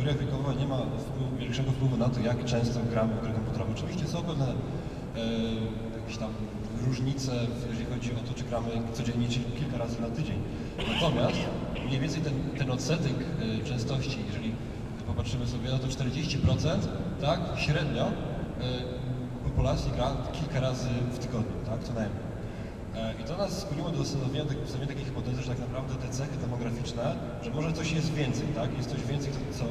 kategoria wiekowa nie ma większego wpływu na to, jak często gramy w gry komputerowe. Oczywiście są pewne e, jakieś tam różnice, jeżeli chodzi o to, czy gramy codziennie, czy kilka razy na tydzień. Natomiast mniej więcej ten, ten odsetek e, częstości, jeżeli popatrzymy sobie, no to 40%, tak, średnio e, populacji gra kilka razy w tygodniu, tak, co najmniej. E, I to nas skłoniło do zastanowienia, tak- takiej hipotezy, że tak naprawdę te cechy demograficzne, że może coś jest więcej, tak? Jest coś więcej, co, co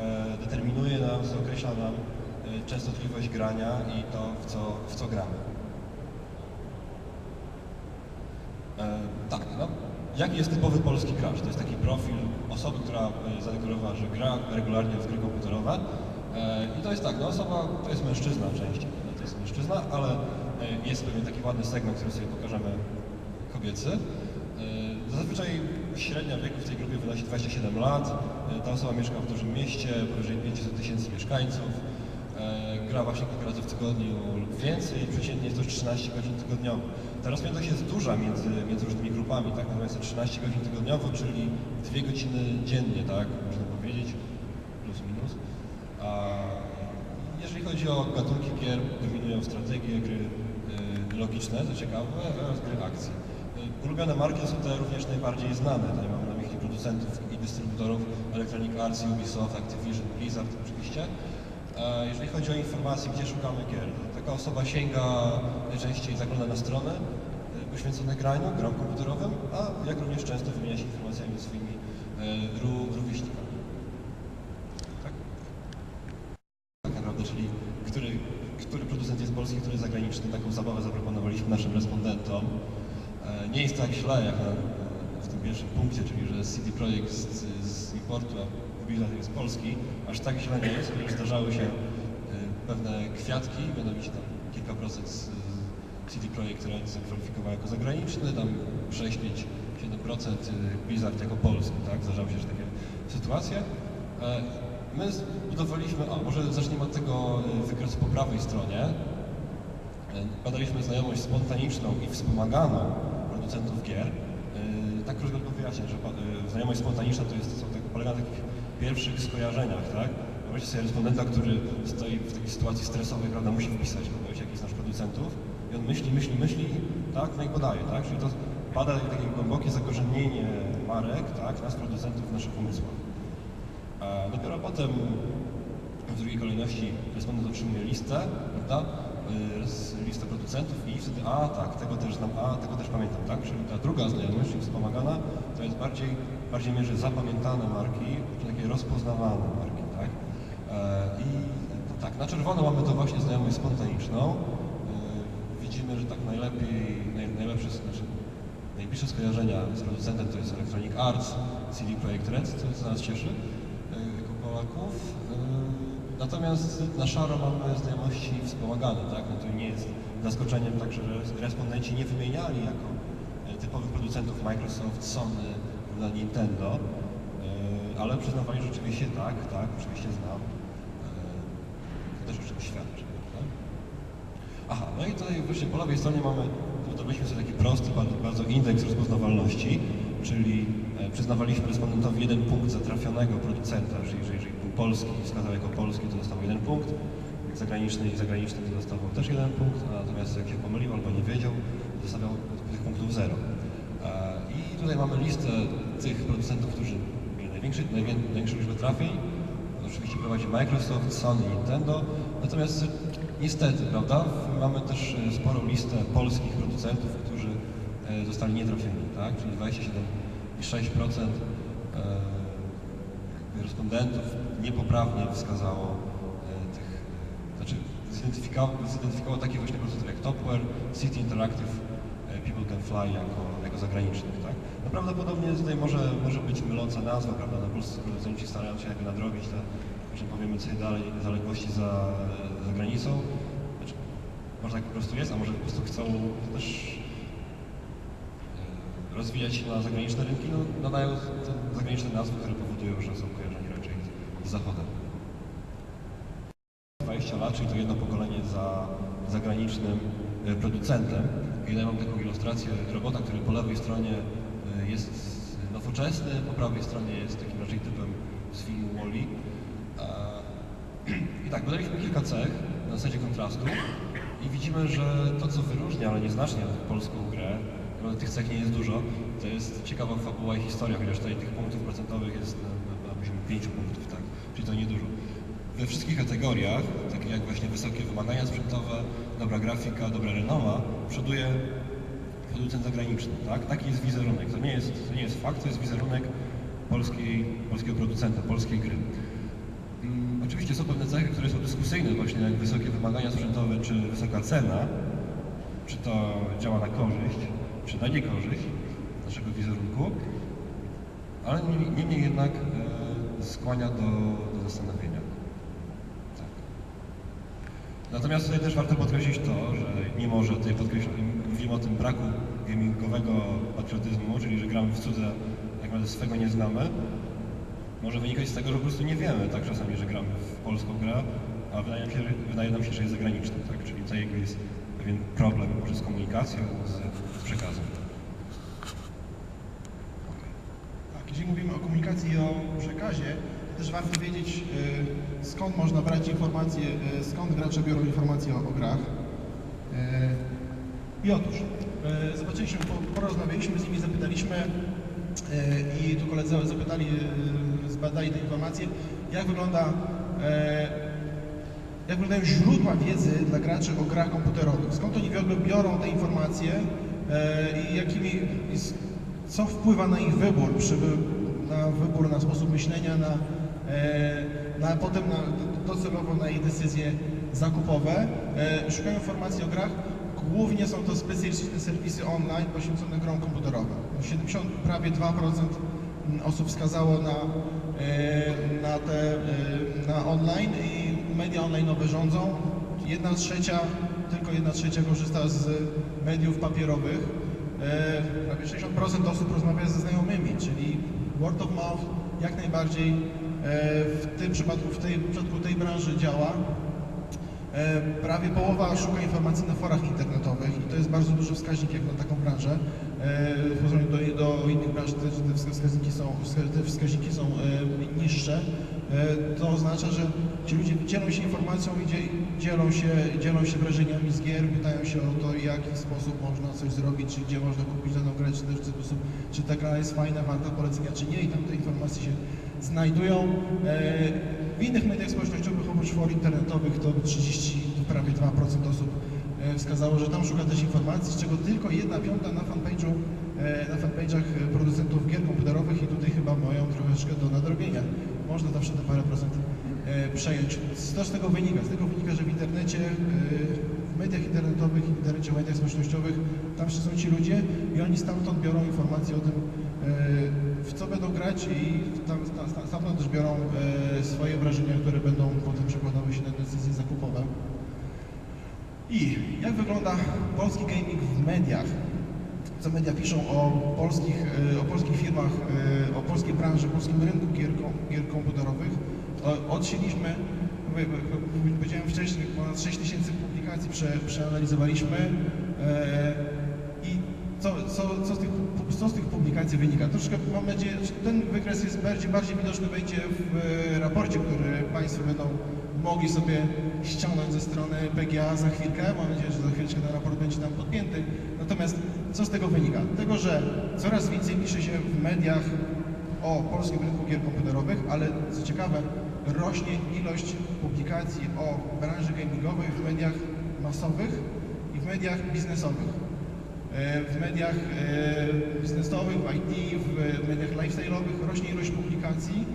e, determinuje nam, co określa nam e, częstotliwość grania i to, w co, w co gramy. E, tak, no. Jaki jest typowy polski gracz? To jest taki profil osoby, która zadeklarowała, że gra regularnie w gry komputerowe. E, I to jest tak, no osoba, to jest mężczyzna częściej, to jest mężczyzna, ale jest pewien taki ładny segment, który sobie pokażemy kobiecy. E, Zazwyczaj średnia wieku w tej grupie wynosi 27 lat. E, Ta osoba mieszka w dużym mieście, powyżej 500 tysięcy mieszkańców. Gra właśnie kilka razy w tygodniu lub więcej, przeciętnie jest to 13 godzin tygodniowo. Ta rozpiętość jest duża między, między różnymi grupami, tak? Natomiast te 13 godzin tygodniowo, czyli 2 godziny dziennie, tak? Można powiedzieć, plus minus. A jeżeli chodzi o gatunki gier, dominują strategie, gry y, logiczne, to ciekawe, oraz gry akcji. Y, Ulubione marki są te również najbardziej znane. Tutaj mam na myśli producentów i dystrybutorów Electronic Arts, Ubisoft, Activision, Blizzard oczywiście. A jeżeli chodzi o informacje, gdzie szukamy gier, taka osoba sięga najczęściej zagląda na strony y, poświęcone graniu, grom komputerowym, a jak również często wymienia się informacjami ze swoimi y, ró- rówieśnikami. Tak? tak naprawdę, czyli który, który który zagraniczny. Taką zabawę zaproponowaliśmy naszym respondentom. E, Nie jest tak źle jak na, w tym pierwszym punkcie, czyli że CD Projekt z, z importu, a Blizzard jest polski. Aż tak źle nie jest, ponieważ zdarzały się e, pewne kwiatki, mianowicie tam kilka procent z z CD Projekt, które zakwalifikowała jako zagraniczny, tam 6-5-7% Blizzard jako polski, tak? Zdarzały się że takie sytuacje. E, My zbudowaliśmy, a może zacznijmy od tego e, wykresu po prawej stronie. E, Badaliśmy znajomość spontaniczną i wspomaganą producentów gier. E, Tak krótko tylko wyjaśnię, że e, znajomość spontaniczna to jest, są tak, polega na takich pierwszych skojarzeniach, tak? Wyobraźcie sobie respondenta, który stoi w takiej sytuacji stresowej, prawda, musi wpisać kogoś, jakiś z naszych producentów i on myśli, myśli, myśli, tak, no i podaje, tak? Czyli to bada takie głębokie zakorzenienie marek, tak, nas producentów w naszych umysłach. A dopiero potem w drugiej kolejności respondent otrzymuje listę, prawda? Y, z- Listę producentów i wtedy, a tak, tego też znam, a tego też pamiętam, tak? Czyli ta druga znajomość, wspomagana, to jest bardziej, bardziej mierzy zapamiętane marki, takie rozpoznawane marki, tak? E, I tak, na czerwono mamy to właśnie znajomość spontaniczną. E, Widzimy, że tak najlepiej, naj, najlepsze, znaczy najbliższe skojarzenia z producentem to jest Electronic Arts, CD Projekt Red, co, co nas cieszy e, jako Polaków. Natomiast na szaro mamy znajomości wspomagane, tak? No to nie jest zaskoczeniem tak, że respondenci nie wymieniali jako e, typowych producentów Microsoft, Sony, Nintendo, e, ale przyznawali że rzeczywiście tak, tak, oczywiście znam. E, To też o czymś świadczy, prawda? Aha, no i tutaj właśnie po lewej stronie mamy, zbudowaliśmy sobie taki prosty bardzo, bardzo indeks rozpoznawalności, czyli przyznawaliśmy respondentowi jeden punkt za trafionego producenta, czyli jeżeli, polski wskazał jako polski, to dostał jeden punkt, zagraniczny i zagraniczny to dostawał też jeden punkt, a natomiast jak się pomylił albo nie wiedział, dostawał tych punktów zero. I tutaj mamy listę tych producentów, którzy mieli największy, najwię- największą liczbę trafień, Oczywiście prowadzi Microsoft, Sony, Nintendo. Natomiast niestety, prawda, mamy też e, sporą listę polskich producentów, którzy e, zostali nietrafieni, tak? Czyli 27,6% e, respondentów niepoprawnie wskazało e, tych, e, znaczy zidentyfikowało, zidentyfikowało takich właśnie producentów jak Topware, City Interactive, e, People Can Fly jako, jako zagranicznych, tak? No prawdopodobnie tutaj może, może być myląca nazwa, prawda? No polscy producenci starają się jakby nadrobić te, że powiemy sobie dalej, zaległości za, za granicą. Znaczy, może tak po prostu jest, a może po prostu chcą też rozwijać się na zagraniczne rynki, no nadają te zagraniczne nazwy, które powodują, że są z Zachodem. 20 lat, czyli to jedno pokolenie za zagranicznym e, producentem. I tutaj mam taką ilustrację robota, który po lewej stronie e, jest nowoczesny, po prawej stronie jest takim raczej typem z filmu Wall-E. tak, badaliśmy kilka cech na zasadzie kontrastu i widzimy, że to, co wyróżnia, ale nieznacznie polską grę, bo tych cech nie jest dużo, to jest ciekawa fabuła i historia, chociaż tutaj tych punktów procentowych jest na, na poziomie 5 punktów, tak, czyli to niedużo. We wszystkich kategoriach, takich jak właśnie wysokie wymagania sprzętowe, dobra grafika, dobra renoma, przoduje producent zagraniczny, tak? Taki jest wizerunek. To nie jest, to nie jest fakt, to jest wizerunek polskiej, polskiego producenta, polskiej gry. Mm, oczywiście są pewne cechy, które są dyskusyjne, właśnie jak wysokie wymagania sprzętowe, czy wysoka cena, czy to działa na korzyść, czy na niekorzyść naszego wizerunku, ale niemniej- niemniej jednak e, skłania do, do zastanowienia. Tak. Natomiast tutaj też warto podkreślić to, że mimo, że tutaj mówimy o tym braku gamingowego patriotyzmu, czyli że gramy w cudze, tak naprawdę swego nie znamy, może wynikać z tego, że po prostu nie wiemy tak czasami, że gramy w polską grę, a wydaje nam się, wydaje nam się że jest zagraniczna, tak? Czyli tutaj jest pewien problem może z komunikacją, z przekazem. Jeżeli mówimy o komunikacji i o przekazie, to też warto wiedzieć, y, skąd można brać informacje, y, skąd gracze biorą informacje o, o grach. Y, I otóż, zobaczyliśmy, po- porozmawialiśmy z nimi, zapytaliśmy i tu koledzy zapytali, zbadali te informacje, jak wygląda jak wyglądają źródła wiedzy dla graczy o grach komputerowych. Skąd oni w ogóle biorą te informacje e, i jakimi, co wpływa na ich wybór, przy, na wybór, na sposób myślenia, na, e, na potem na, docelowo na ich decyzje zakupowe. E, szukają informacji o grach. Głównie są to specjalistyczne serwisy online poświęcone grom komputerowym. 70, prawie 2% osób wskazało na, e, na te, na online i media online'owe rządzą. Jedna trzecia, tylko jedna trzecia korzysta z mediów papierowych. E, Prawie 60% osób rozmawia ze znajomymi, czyli word of mouth jak najbardziej e, w tym przypadku, w tej, w przypadku tej branży działa. E, Prawie połowa szuka informacji na forach internetowych i to jest bardzo duży wskaźnik jak na taką branżę. W porównaniu do, do innych branż te, wskaźniki są, te wskaźniki są niższe. To oznacza, że ci ludzie dzielą się informacją i dzie- dzielą się, dzielą się wrażeniami z gier, pytają się o to, w jaki sposób można coś zrobić, czy gdzie można kupić daną grę, czy też w sposób, czy ta gra jest fajna, warta polecenia, czy nie i tam te informacje się znajdują. E, w innych mediach społecznościowych oprócz for internetowych to 30, prawie 2% osób e, wskazało, że tam szuka też informacji, z czego tylko jedna piąta na fanpage'u, e, na fanpage'ach producentów gier komputerowych i tutaj chyba mają troszeczkę do nadrobienia. Można zawsze te parę procent przejąć. Co z tego wynika? Z tego wynika, że w internecie, e, w mediach internetowych, w internecie, w mediach społecznościowych, tam są ci ludzie i oni stamtąd biorą informacje o tym, e, w co będą grać i tam, tam, tam, stamtąd też biorą e, swoje wrażenia, które będą potem przekładały się na decyzje zakupowe. I jak wygląda polski gaming w mediach? Co media piszą o polskich, e, o polskich firmach, e, o polskiej branży, polskim rynku gier, gier komputerowych? Odsiedliśmy, powiedziałem wcześniej, ponad 6 tysięcy publikacji prze, przeanalizowaliśmy e, i co, co, co, z tych, co z tych publikacji wynika? Troszkę mam nadzieję, że ten wykres jest bardziej, bardziej widoczny będzie w e, raporcie, który Państwo będą mogli sobie ściągnąć ze strony PGA za chwilkę. Mam nadzieję, że za chwileczkę ten raport będzie tam podpięty. Natomiast co z tego wynika? Tego, że coraz więcej pisze się w mediach o polskim rynku gier komputerowych, ale co ciekawe, rośnie ilość publikacji o branży gamingowej w mediach masowych i w mediach biznesowych. E, W mediach e, biznesowych, w IT, w mediach lifestyle'owych rośnie ilość publikacji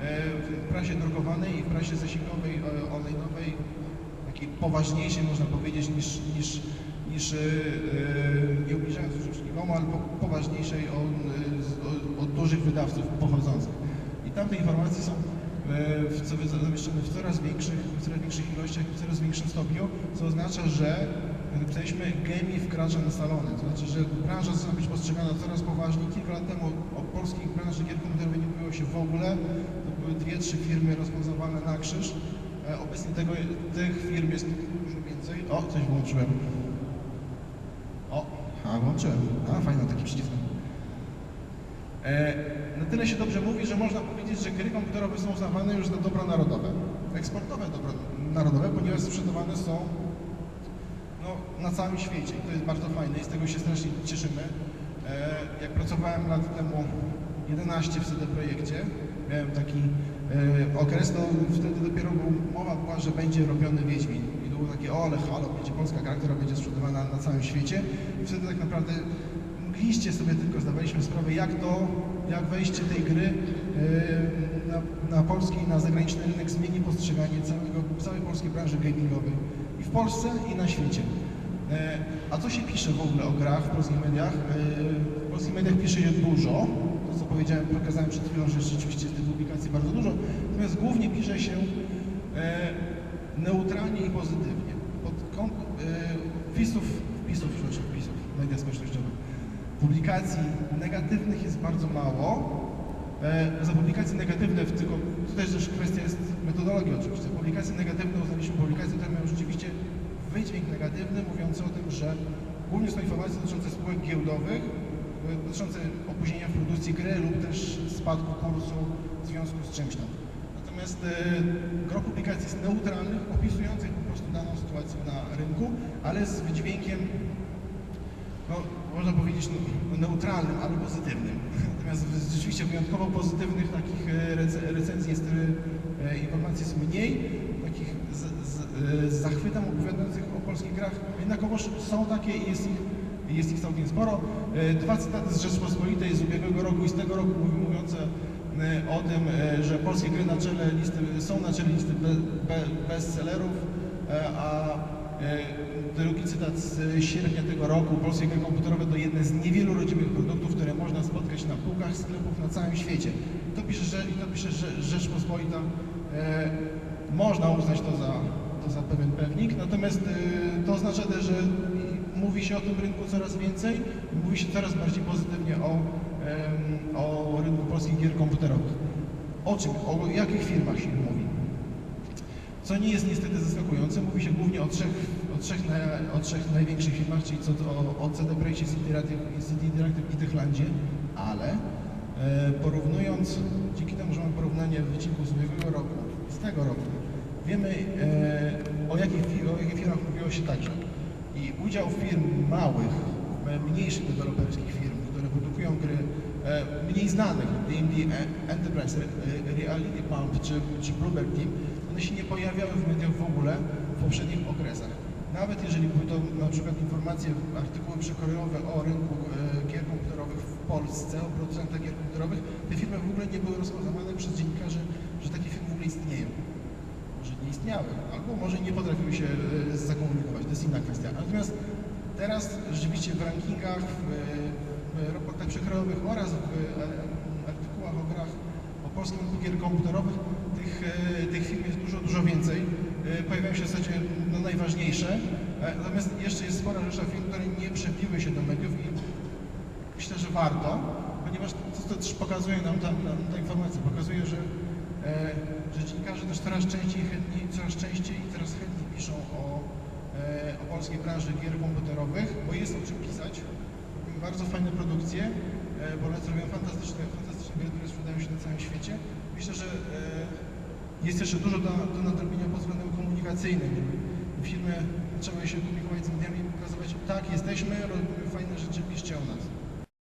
e, w prasie drukowanej i w prasie zasięgowej, online'owej, takiej poważniejszej można powiedzieć niż, niż, niż nie ubliżając nikomu, ale po, poważniejszej od, od, dużych wydawców pochodzących. I tamte informacje są zamieszczone w coraz większych, w coraz większych ilościach i w coraz większym stopniu, co oznacza, że napisaliśmy gaming wkracza na salony. To znaczy, że branża zaczyna być postrzegana coraz poważniej. Kilka lat temu o polskiej branży gier komputerowych nie mówiło się w ogóle. To były dwie, trzy firmy rozpoznawane na krzyż. E, Obecnie tego, tych firm jest dużo więcej. O, coś włączyłem. O, a włączyłem. A, fajny taki przycisk. E, na tyle się dobrze mówi, że można powiedzieć, że gry komputerowe są uznawane już za dobro narodowe, eksportowe dobro narodowe, ponieważ sprzedawane są no, na całym świecie. I to jest bardzo fajne i z tego się strasznie cieszymy. E, jak pracowałem lat temu 11 w CD Projekcie, miałem taki e, okres, to wtedy dopiero był, mowa była, że będzie robiony Wiedźmin. I było takie, o ale halo, będzie polska gra, która będzie sprzedawana na całym świecie. I wtedy tak naprawdę mgliście sobie tylko zdawaliśmy sprawę, jak to, jak wejście tej gry e, na, na polski i na zagraniczny rynek zmieni postrzeganie całego, całej polskiej branży gamingowej. I w Polsce, i na świecie. E, A co się pisze w ogóle o grach w polskich mediach? E, W polskich mediach pisze się dużo. To co powiedziałem, pokazałem przed chwilą, że rzeczywiście jest tych publikacji bardzo dużo. Natomiast głównie pisze się neutralnie i pozytywnie. E, wpisów, wpisów, przepraszam. Publikacji negatywnych jest bardzo mało. E, Za publikacje negatywne, tylko, to też też kwestia jest metodologii oczywiście. Publikacje negatywne uznaliśmy publikacje, które mają rzeczywiście wydźwięk negatywny, mówiący o tym, że głównie są informacje dotyczące spółek giełdowych, e, dotyczące opóźnienia w produkcji gry lub też spadku kursu w związku z czymś tam. Natomiast e, gro publikacji jest neutralnych, opisujących po prostu daną sytuację na rynku, ale z wydźwiękiem no, można powiedzieć no, neutralnym, ale pozytywnym. Natomiast rzeczywiście wyjątkowo pozytywnych takich e, rec- recenzji jest informacji jest mniej, takich z, z, e, z zachwytem opowiadających o polskich grach. Jednakowoż są takie i jest ich, jest ich całkiem sporo. E, Dwa cytaty z Rzeczpospolitej z ubiegłego roku i z tego roku mówi- mówiące o tym, że polskie gry na czele listy, są na czele listy be, be, bestsellerów, a Drugi cytat z sierpnia tego roku. Polskie gry komputerowe to jedne z niewielu rodzimych produktów, które można spotkać na półkach sklepów na całym świecie. To pisze, że, to pisze że Rzeczpospolita. E, można uznać to za, to za pewien pewnik, natomiast e, to oznacza też, że mówi się o tym rynku coraz więcej, mówi się coraz bardziej pozytywnie o, o rynku polskich gier komputerowych. O czym, o jakich firmach się mówi? Co nie jest niestety zaskakujące, mówi się głównie o trzech, o trzech, na, o trzech największych firmach, czyli co, o, o CD Projekcie, CD Interactive, i Techlandzie, ale e, porównując, dzięki temu, że mamy porównanie wycinków z ubiegłego roku z tego roku, wiemy e, o, jakich, o jakich firmach mówiło się także. I udział firm małych, mniejszych deweloperskich firm, które produkują gry e, mniej znanych, DMD E- Enterprise, e, Reality Pump czy, czy Bluebird Team, one się nie pojawiały w mediach w ogóle w poprzednich okresach. Nawet jeżeli były to na przykład informacje, artykuły przekrojowe o rynku e, gier komputerowych w Polsce, o producentach gier komputerowych, te firmy w ogóle nie były rozpoznawane przez dziennikarzy, że takie firmy w ogóle istnieją. Może nie istniały, albo może nie potrafiły się e, zakomunikować, to jest inna kwestia. Natomiast teraz rzeczywiście w rankingach, w, e, raportach przekrojowych oraz w artykułach o grach o polskim rynku gier komputerowych tych, e, tych firm jest dużo, dużo więcej. E, Pojawiają się w zasadzie no, najważniejsze, e, natomiast jeszcze jest spora rzesza firm, które nie przebiły się do mediów i myślę, że warto, ponieważ to, to też pokazuje nam ta, ta, informacja, pokazuje, że, że dziennikarze też coraz częściej, chętniej, coraz częściej i coraz chętniej piszą o, o polskiej branży gier komputerowych, bo jest o czym pisać. Bardzo fajne produkcje, e, Polacy robią fantastyczne, fantastyczne gry, które sprzedają się na całym świecie. Myślę, że e, jest jeszcze dużo do, do nadrobienia pod względem komunikacyjnym, firmy zaczęły się komunikować z mediami i pokazywać, tak, jesteśmy, robimy fajne rzeczy, piszcie o nas.